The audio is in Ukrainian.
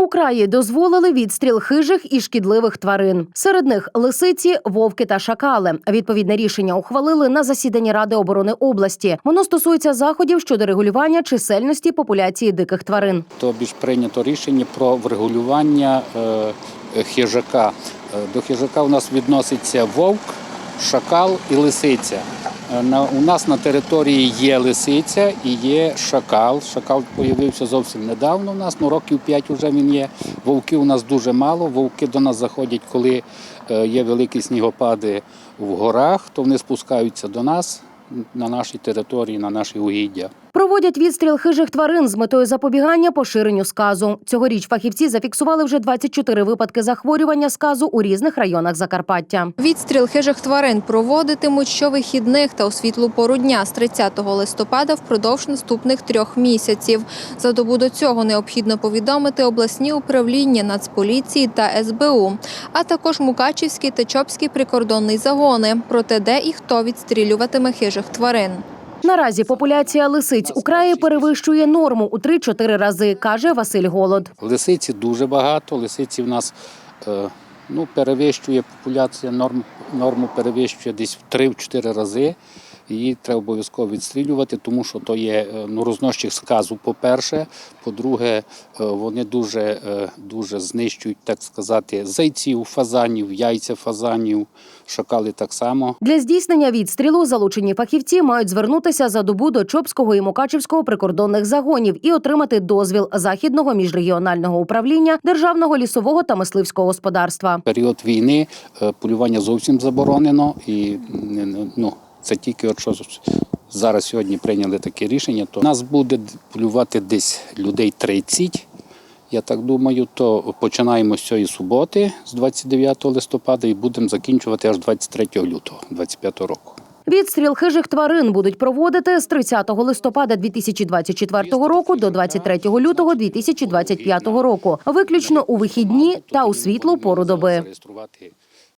У краї дозволили відстріл хижих і шкідливих тварин. Серед них лисиці, вовки та шакали. Відповідне рішення ухвалили на засіданні Ради оборони області. Воно стосується заходів щодо регулювання чисельності популяції диких тварин. Тобі ж прийнято рішення про врегулювання е, хижака. Е, До хижака у нас відноситься вовк, шакал і лисиця. Е, у нас на території є лисиця і є шакал. Шакал з'явився зовсім недавно. У нас ну років 5 вже він є. Вовки у нас дуже мало. Вовки до нас заходять, коли е, є великі снігопади в горах, то вони спускаються до нас на нашій території, на наші угіддя. Проводять відстріл хижих тварин з метою запобігання поширенню сказу. Цьогоріч фахівці зафіксували вже 24 випадки захворювання сказу у різних районах Закарпаття. Відстріл хижих тварин проводитимуть щовихідних та у світлу пору дня з 30 листопада впродовж наступних трьох місяців. За добу до цього необхідно повідомити обласні управління Нацполіції та СБУ, а також Мукачівський та Чопський прикордонний загони про те, де і хто відстрілюватиме хижих тварин. Наразі популяція лисиць у краї перевищує норму у 3-4 рази, каже Василь Голод. Лисиці дуже багато. Лисиці в нас е, ну, перевищує популяція норм, норму перевищує десь в 3-4 рази. Її треба обов'язково відстрілювати, тому що то є е, ну, розносчик сказу, по-перше. По-друге, е, вони дуже, е, дуже знищують, так сказати, зайців, фазанів, яйця фазанів, шакали так само. Для здійснення відстрілу залучені фахівці мають звернутися за добу до Чопського і Мукачівського прикордонних загонів і отримати дозвіл західного міжрегіонального управління Державного лісового та мисливського господарства. період війни полювання зовсім заборонено, і ну, це тільки от що зараз сьогодні прийняли таке рішення, то нас буде полювати десь людей 30. Я так думаю, то починаємо з цієї суботи, з 29 листопада, і будемо закінчувати аж 23 лютого 2025 року. Відстріл хижих тварин будуть проводити з 30 листопада 2024 року до 23 лютого 2025 року, виключно у вихідні та у світлу пору доби.